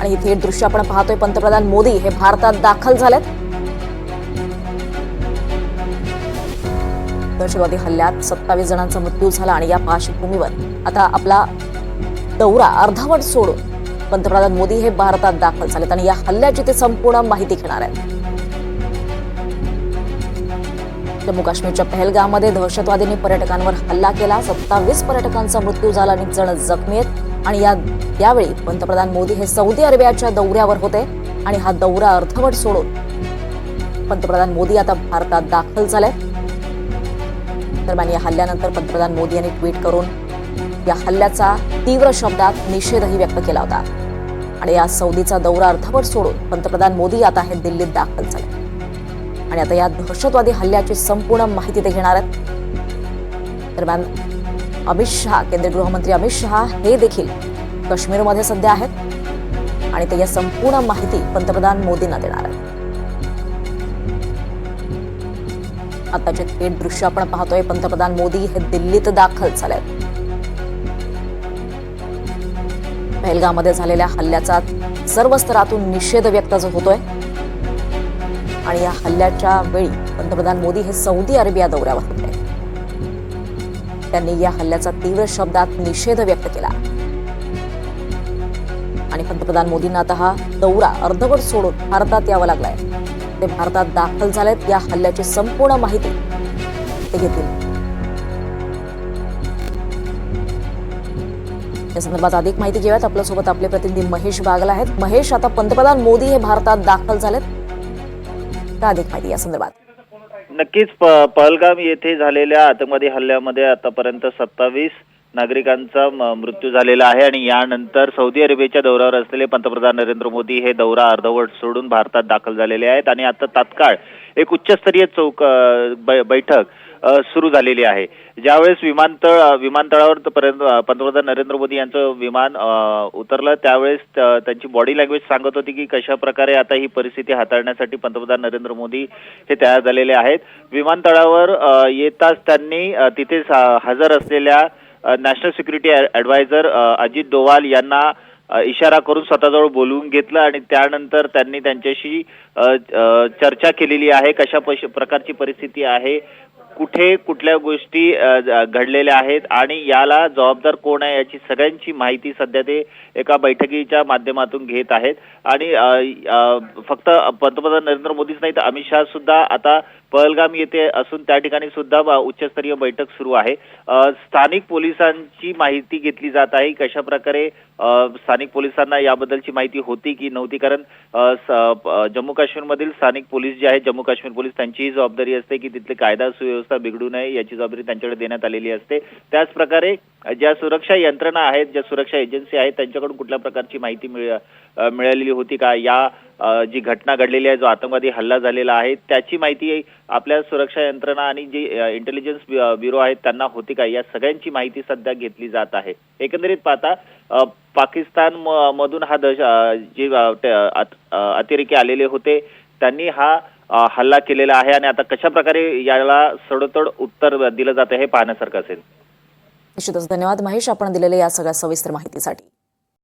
आणि ही थेट दृश्य आपण पाहतोय. पंतप्रधान मोदी हे भारतात दाखल झालेत. दहशतवादी हल्ल्यात सत्तावीस जणांचा मृत्यू झाला आणि या पार्श्वभूमीवर आता आपला दौरा अर्धवट सोडून पंतप्रधान मोदी हे भारतात दाखल झालेत. आणि या हल्ल्याची ते संपूर्ण माहिती घेणार आहेत. जम्मू काश्मीरच्या पहलगाममध्ये दहशतवादींनी पर्यटकांवर हल्ला केला. सत्तावीस पर्यटकांचा मृत्यू झाला अनेक जण जखमी आहेत. आणि या यावेळी पंतप्रधान मोदी हे सौदी अरेबियाच्या दौऱ्यावर होते आणि हा दौरा अर्धवट सोडून पंतप्रधान मोदी आता भारतात दाखल झाले. दरम्यान या हल्ल्यानंतर पंतप्रधान मोदी यांनी ट्विट करून या हल्ल्याचा तीव्र शब्दात निषेधही व्यक्त केला होता. आणि या सौदीचा दौरा अर्धवट सोडून पंतप्रधान मोदी आता हे दिल्लीत दाखल झाले. आणि आता या दहशतवादी हल्ल्याची संपूर्ण माहिती ते घेणार आहेत. दरम्यान अमित शहा केंद्रीय गृहमंत्री अमित शहा हे देखील काश्मीरमध्ये सध्या आहेत आणि ते या संपूर्ण माहिती पंतप्रधान मोदींना देणार आहेत. आताचे थेट दृश्य आपण पाहतोय पंतप्रधान मोदी हे दिल्लीत दाखल झाले आहेत पहलगामध्ये झालेल्या हल्ल्याचा सर्व स्तरातून निषेध व्यक्त होतोय आणि या हल्ल्याच्या वेळी पंतप्रधान मोदी हे सौदी अरेबिया दौऱ्यावर होते. त्यांनी या हल्ल्याचा तीव्र शब्दात निषेध व्यक्त केला. आणि पंतप्रधान मोदींना आता हा दौरा अर्धवट सोडून भारतात यावं लागलाय. ते भारतात दाखल झालेत या हल्ल्याची संपूर्ण माहिती ते घेतील. या संदर्भात अधिक माहिती घेऊयात. आपल्यासोबत आपले प्रतिनिधी महेश बागला आहेत. महेश आता पंतप्रधान मोदी हे भारतात दाखल झालेत. का अधिक माहिती या संदर्भात. नक्कीच प- पहलगाम येथे झालेल्या आतंकवादी हल्ल्यामध्ये आतापर्यंत सत्तावीस नागरिकांचा मृत्यू झालेला आहे आणि यानंतर सौदी अरेबियाच्या दौऱ्यावर असलेले पंतप्रधान नरेंद्र मोदी हे दौरा अर्धवट सोडून भारतात दाखल झालेले आहेत. आणि आता तात्काळ एक उच्चस्तरीय चौक बै- बैठक सुरू झालेली आहे. ज्यावेळेस विमानतळ विमानतळावर पर्यंत पंतप्रधान नरेंद्र मोदी यांचं विमान उतरलं त्यावेळेस त- त्यांची बॉडी लँग्वेज सांगत होती की कशा प्रकारे आता ही परिस्थिती हाताळण्यासाठी पंतप्रधान नरेंद्र मोदी हे तयार झालेले आहेत. विमानतळावर येताच त्यांनी तिथे हजर असलेल्या national security adviser Ajit Doval यांना इशारा करून स्वतःजवळ बोलवून घेतलं आणि त्यानंतर त्यांनी त्यांच्याशी चर्चा केलेली आहे कशा प्रकारची परिस्थिती आहे कुठे कुठल्या गोष्टी घडलेल्या आहेत आणि याला जबाबदार कोण आहे याची सगळ्यांची माहिती सध्या ते एका बैठकीच्या माध्यमातून घेत आहेत. आणि फक्त पंतप्रधान नरेंद्र मोदीच नाही तर अमित शहा सुद्धा आता पहलगाम येथे असून त्या ठिकाणी सुद्धा उच्चस्तरीय बैठक सुरू आहे. स्थानिक पोलिसांची माहिती घेतली जात आहे. कशा प्रकारे स्थानिक पोलिसांना याबद्दलची माहिती होती की नव्हती? कारण स- जम्मू काश्मीरमधील स्थानिक पोलीस जे आहेत जम्मू काश्मीर पोलीस त्यांचीही जबाबदारी असते की तिथले कायदा सुव्यवस्था बिघडू नये याची जबाबदारी त्यांच्याकडे देण्यात आलेली असते. त्याच प्रकारे ज्या सुरक्षा यंत्रणा आहेत ज्या सुरक्षा एजन्सी आहेत त्यांच्याकडून कुठल्या प्रकारची माहिती मिळालेली होती का? या जी घटना घडलेली आहे जो आतंकवादी हल्ला झालेला आहे त्याची माहिती आपल्या सुरक्षा यंत्रणा आणि जी इंटेलिजन्स ब्युरो आहेत त्यांना होती का? या सगळ्यांची माहिती सध्या घेतली जात आहे. एकंदरीत पाहता पाकिस्तान म- मधून हा दश जे अतिरेकी आलेले होते त्यांनी हा हल्ला केलेला आहे आणि आता कशा प्रकारे याला सडोतड उत्तर दिलं जातं हे पाहण्यासारखं असेल. निश्चितच धन्यवाद महेश आपण दिलेल्या या सगळ्या सविस्तर माहितीसाठी.